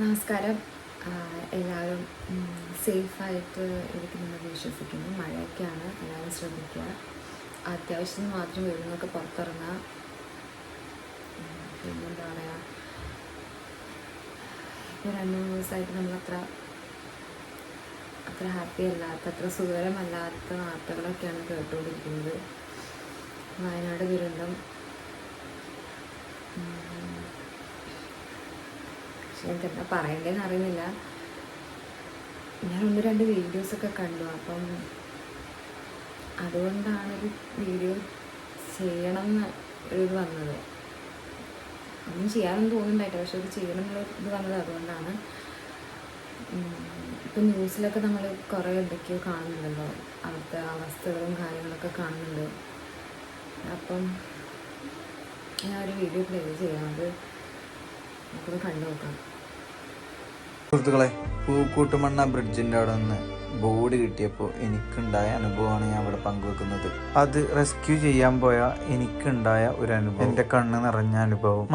നമസ്കാരം. എല്ലാവരും സേഫായിട്ട് ഇരിക്കുമെന്ന് വിശ്വസിക്കുന്നു. മഴയൊക്കെയാണ് എല്ലാവരും ശ്രദ്ധിക്കുക. അത്യാവശ്യത്തിന് മാത്രം വീടുകളൊക്കെ പുറത്തിറങ്ങുക. പിന്നെന്താ പറയുക ഇപ്പോൾ രണ്ട് മൂന്ന് ദിവസമായിട്ട് നമ്മളത്ര അത്ര ഹാപ്പി അല്ലാത്ത അത്ര സുഖകരമല്ലാത്ത വാർത്തകളൊക്കെയാണ് കേട്ടുകൊണ്ടിരിക്കുന്നത്. വയനാട് ദുരന്തം. പക്ഷെ എനിക്ക് എന്താ പറയണ്ടേന്ന് അറിയുന്നില്ല. ഞാൻ ഒന്ന് രണ്ട് വീഡിയോസൊക്കെ കണ്ടു. അപ്പം അതുകൊണ്ടാണ് ഒരു വീഡിയോ ചെയ്യണം എന്ന് ഒരു ഇത് വന്നത്. ഒന്നും ചെയ്യാനൊന്നും തോന്നുന്നുണ്ടായിട്ട് പക്ഷെ അത് ചെയ്യണം എന്നുള്ള ഇത് വന്നത് അതുകൊണ്ടാണ്. ഇപ്പം ന്യൂസിലൊക്കെ നമ്മൾ കുറേ എന്തൊക്കെയോ കാണുന്നുണ്ടല്ലോ. അവിടുത്തെ അവസ്ഥകളും കാര്യങ്ങളൊക്കെ കാണുന്നുണ്ട്. അപ്പം ഞാൻ ഒരു വീഡിയോ പ്ലേ ചെയ്യാം. അത് കണ്ടു നോക്കാം. സുഹൃത്തുക്കളെ പൂക്കൂട്ടുമണ്ണ ബ്രിഡ്ജിന്റെ അവിടെ നിന്ന് ബോർഡ് കിട്ടിയപ്പോൾ എനിക്കുണ്ടായ അനുഭവമാണ് ഞാൻ ഇവിടെ പങ്കുവെക്കുന്നത്. അത് റെസ്ക്യൂ ചെയ്യാൻ പോയ എനിക്കുണ്ടായ ഒരു അനുഭവം. എന്റെ കണ്ണ് നിറഞ്ഞ അനുഭവം.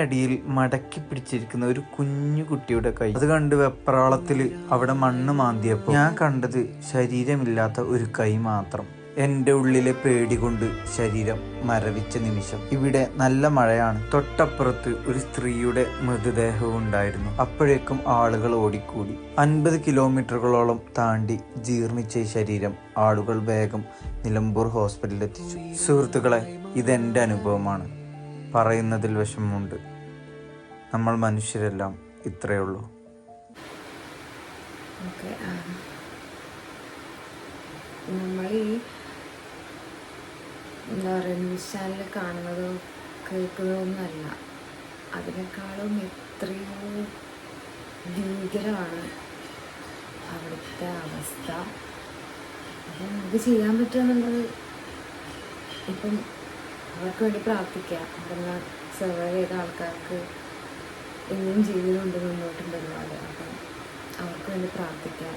അടിയിൽ മടക്കി പിടിച്ചിരിക്കുന്ന ഒരു കുഞ്ഞു കുട്ടിയുടെ കൈ. അത് കണ്ട് വെപ്രാളത്തിൽ അവിടെ മണ്ണ് മാന്തിയപ്പോൾ ഞാൻ കണ്ടത് ശരീരമില്ലാത്ത ഒരു കൈ മാത്രം. എന്റെ ഉള്ളിലെ പേടി കൊണ്ട് ശരീരം മരവിച്ച നിമിഷം. ഇവിടെ നല്ല മഴയാണ്. തൊട്ടപ്പുറത്ത് ഒരു സ്ത്രീയുടെ മൃതദേഹവും ഉണ്ടായിരുന്നു. അപ്പോഴേക്കും ആളുകൾ ഓടിക്കൂടി. അൻപത് കിലോമീറ്ററുകളോളം താണ്ടി ജീർണിച്ച ശരീരം ആളുകൾ വേഗം നിലമ്പൂർ ഹോസ്പിറ്റലിൽ എത്തിച്ചു സുഹൃത്തുക്കളെ ഇതെന്റെ അനുഭവമാണ്. പറയുന്നതിൽ വിഷമമുണ്ട്. നമ്മൾ മനുഷ്യരെല്ലാം ഇത്രയേ ഉള്ളൂ. നമ്മൾ ഈ എന്താ പറയുക ന്യൂസ് ചാനലിൽ കാണുന്നതോ കേൾക്കുന്നതോ ഒന്നുമല്ല അതിനേക്കാളും എത്രയോ ഭീകരമാണ് അവിടുത്തെ അവസ്ഥ. അപ്പം നമുക്ക് ചെയ്യാൻ പറ്റുമെന്നുള്ളത് ഇപ്പം അവർക്ക് വേണ്ടി പ്രാർത്ഥിക്കുക. അവിടെ സർവൈവ് ചെയ്ത ആൾക്കാർക്ക് ഇനിയും ജീവിതമുണ്ട് മുന്നോട്ടുണ്ട് ഒരുപാട് അപ്പം അവർക്ക് വേണ്ടി പ്രാർത്ഥിക്കാം.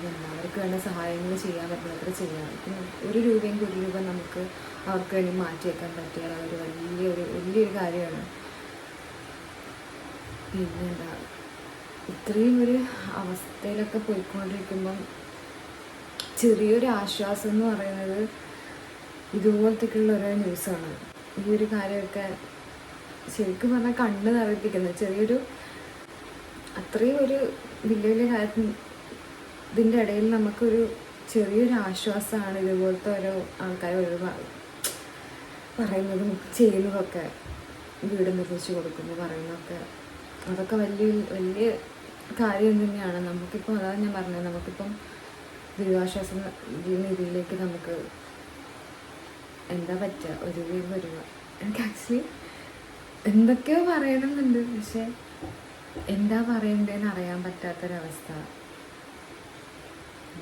പിന്നെ അവർക്ക് വേണ്ട സഹായങ്ങൾ ചെയ്യാൻ പറ്റുന്നത്ര ചെയ്യാം പിന്നെ ഒരു രൂപയെങ്കിൽ ഒരു രൂപ നമുക്ക് അവർക്ക് വേണ്ടി മാറ്റി വെക്കാൻ പറ്റിയാൽ അതൊരു വലിയൊരു വലിയൊരു കാര്യമാണ്. പിന്നെന്താ? ഇത്രയും ഒരു അവസ്ഥയിലൊക്കെ പോയിക്കൊണ്ടിരിക്കുമ്പം ചെറിയൊരു ആശ്വാസം എന്ന് പറയുന്നത് ഇതുപോലത്തേക്കുള്ള ഒരു ന്യൂസാണ്. ഈ ഒരു കാര്യമൊക്കെ ശരിക്കും പറഞ്ഞാൽ കണ്ണ് നിറയിപ്പിക്കുന്നത് ചെറിയൊരു അത്രയും ഒരു വലിയ വലിയ കാര്യത്തിന് ഇതിന്റെ ഇടയിൽ നമുക്കൊരു ചെറിയൊരു ആശ്വാസമാണ് ഇതുപോലത്തെ ഓരോ ആൾക്കാർ ഒരു പറയുന്നതും ചെയ്യുന്നതൊക്കെ വീട് നിർമ്മിച്ച് കൊടുക്കുന്നു പറയുന്നതൊക്കെ. അതൊക്കെ വലിയ വലിയ കാര്യം തന്നെയാണ്. നമുക്കിപ്പോൾ അതാണ് ഞാൻ പറഞ്ഞത്. നമുക്കിപ്പം ദുരിതാശ്വാസ നിധിയിലേക്ക് നമുക്ക് എന്താ പറ്റുക ഒരു വീട് വരിക. എനിക്ക് ആക്ച്വലി എന്തൊക്കെയോ പറയണമെന്നുണ്ട് പക്ഷെ എന്താ പറയണ്ടേന്ന് അറിയാൻ പറ്റാത്തൊരവസ്ഥ.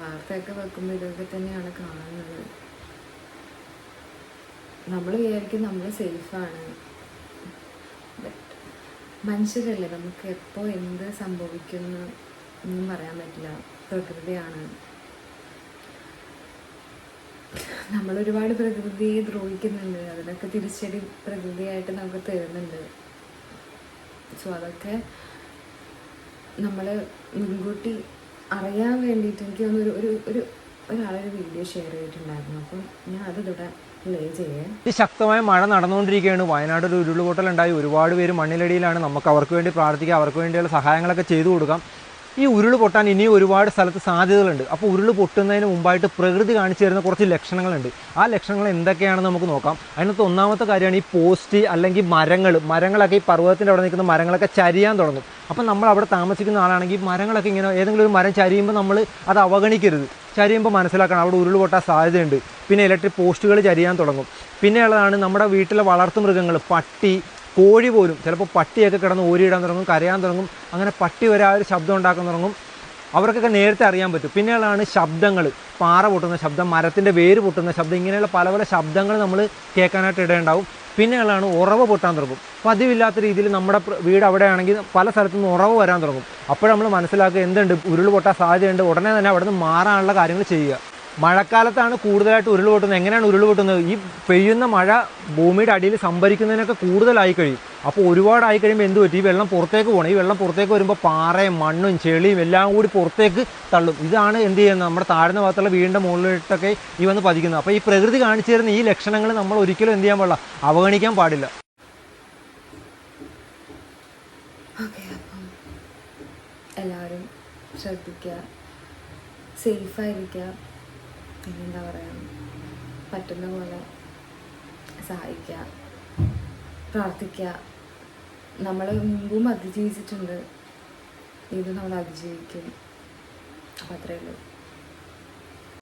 വാർത്തയൊക്കെ വെക്കുമ്പോൾ ഇതൊക്കെ തന്നെയാണ് കാണുന്നത്. നമ്മൾ വിചാരിക്കും നമ്മൾ സേഫാണ്. മനുഷ്യരല്ലേ നമുക്ക് എപ്പോൾ എന്ത് സംഭവിക്കുന്നു ഒന്നും പറയാൻ പറ്റില്ല. പ്രകൃതിയാണ്. നമ്മൾ ഒരുപാട് പ്രകൃതിയെ ദ്രോഹിക്കുന്നുണ്ട്. അതിനൊക്കെ തിരിച്ചടി പ്രകൃതിയായിട്ട് നമുക്ക് തരുന്നുണ്ട്. സോ അതൊക്കെ നമ്മൾ മുൻകൂട്ടി അറിയാൻ വേണ്ടിയിട്ട് എനിക്ക് തോന്നുന്നു ഒരു ഒരു ഒരു ഒരാളൊരു വീഡിയോ ഷെയർ ചെയ്തിട്ടുണ്ടായിരുന്നു. അപ്പം ഞാൻ അത് ഇവിടെ ചെയ്യാം. ഈ ശക്തമായ മഴ നടന്നുകൊണ്ടിരിക്കുകയാണ്. വയനാട് ഒരു ഉരുൾപൊട്ടലുണ്ടായി. ഒരുപാട് പേര് മണ്ണിലടിയിലാണ്. നമുക്ക് അവർക്ക് വേണ്ടി പ്രാർത്ഥിക്കാം. അവർക്ക് വേണ്ടിയുള്ള സഹായങ്ങളൊക്കെ ചെയ്തു കൊടുക്കാം. ഈ ഉരുൾ പൊട്ടാൻ ഇനിയും ഒരുപാട് സ്ഥലത്ത് സാധ്യതകളുണ്ട്. അപ്പോൾ ഉരുൾ പൊട്ടുന്നതിന് മുമ്പായിട്ട് പ്രകൃതി കാണിച്ചു തരുന്ന കുറച്ച് ലക്ഷണങ്ങളുണ്ട്. ആ ലക്ഷണങ്ങൾ എന്തൊക്കെയാണെന്ന് നമുക്ക് നോക്കാം. അതിനകത്ത് ഒന്നാമത്തെ കാര്യമാണ് ഈ പോസ്റ്റ് അല്ലെങ്കിൽ മരങ്ങൾ മരങ്ങളൊക്കെ ഈ പർവതത്തിന്റെ അവിടെ നിൽക്കുന്ന മരങ്ങളൊക്കെ ചരിയാൻ തുടങ്ങും. അപ്പം നമ്മൾ അവിടെ താമസിക്കുന്ന ആളാണെങ്കിൽ മരങ്ങളൊക്കെ ഇങ്ങനെ ഏതെങ്കിലും ഒരു മരം ചരിയുമ്പോൾ നമ്മൾ അത് അവഗണിക്കരുത്. ചരിയുമ്പോൾ മനസ്സിലാക്കണം അവിടെ ഉരുൾ പൊട്ടാൻ സാധ്യതയുണ്ട്. പിന്നെ ഇലക്ട്രിക് പോസ്റ്റുകൾ ചരിയാൻ തുടങ്ങും. പിന്നെയുള്ളതാണ് നമ്മുടെ വീട്ടിലെ വളർത്തു മൃഗങ്ങൾ പട്ടി കോഴി പോലും. ചിലപ്പോൾ പട്ടിയൊക്കെ കിടന്ന് ഓരിയിടാൻ തുടങ്ങും കരയാൻ തുടങ്ങും. അങ്ങനെ പട്ടി വരെ ആ ഒരു ശബ്ദം ഉണ്ടാക്കാൻ തുടങ്ങും. അവർക്കൊക്കെ നേരത്തെ അറിയാൻ പറ്റും. പിന്നെയുള്ളതാണ് ശബ്ദങ്ങൾ പാറ പൊട്ടുന്ന ശബ്ദം മരത്തിന്റെ വേര് പൊട്ടുന്ന ശബ്ദം ഇങ്ങനെയുള്ള പല പല ശബ്ദങ്ങൾ നമ്മൾ കേൾക്കാനായിട്ട് ഇടയുണ്ടാവും. പിന്നെയുള്ളതാണ് ഉറവ് പൊട്ടാൻ തുടങ്ങും. പതിവില്ലാത്ത രീതിയിൽ നമ്മുടെ വീട് അവിടെയാണെങ്കിൽ പല സ്ഥലത്തു നിന്ന് ഉറവ് വരാൻ തുടങ്ങും. അപ്പോൾ നമ്മൾ മനസ്സിലാക്കുക എന്തുണ്ട്? ഉരുൾ പൊട്ടാൻ സാധ്യതയുണ്ട്. ഉടനെ തന്നെ അവിടെ നിന്ന് മാറാനുള്ള കാര്യങ്ങൾ ചെയ്യുക. മഴക്കാലത്താണ് കൂടുതലായിട്ട് ഉരുൾ പൊട്ടുന്നത്. എങ്ങനെയാണ് ഉരുൾ പൊട്ടുന്നത്? ഈ പെയ്യുന്ന മഴ ഭൂമിയുടെ അടിയിൽ സംഭരിക്കുന്നതിനൊക്കെ കൂടുതലായി കഴിയും. അപ്പോൾ ഒരുപാടായി കഴിയുമ്പോൾ എന്ത് പറ്റും? ഈ വെള്ളം പുറത്തേക്ക് പോകണം. ഈ വെള്ളം പുറത്തേക്ക് വരുമ്പോൾ പാറയും മണ്ണും ചെളിയും എല്ലാം കൂടി പുറത്തേക്ക് തള്ളും. ഇതാണ് എന്ത് ചെയ്യുന്നത്? നമ്മുടെ താഴ്ന്ന ഭാഗത്തുള്ള വീടിന്റെ മുകളിലിട്ടൊക്കെ ഈ വന്ന് പതിക്കുന്നത്. അപ്പോൾ ഈ പ്രകൃതി കാണിച്ചു തരുന്ന ഈ ലക്ഷണങ്ങൾ നമ്മൾ ഒരിക്കലും എന്ത് ചെയ്യാൻ പാടില്ല. അവഗണിക്കാൻ പാടില്ല. എല്ലാവരും ശ്രദ്ധിക്കുക. സേഫായിരിക്കുക. പിന്നെന്താ പറയുക പറ്റുന്ന പോലെ സഹായിക്കുക പ്രാർത്ഥിക്കുക നമ്മൾ മുമ്പും അതിജീവിച്ചിട്ടുണ്ട്. ഇത് നമ്മൾ അതിജീവിക്കും. അപ്പം അത്രയേ ഉള്ളൂ.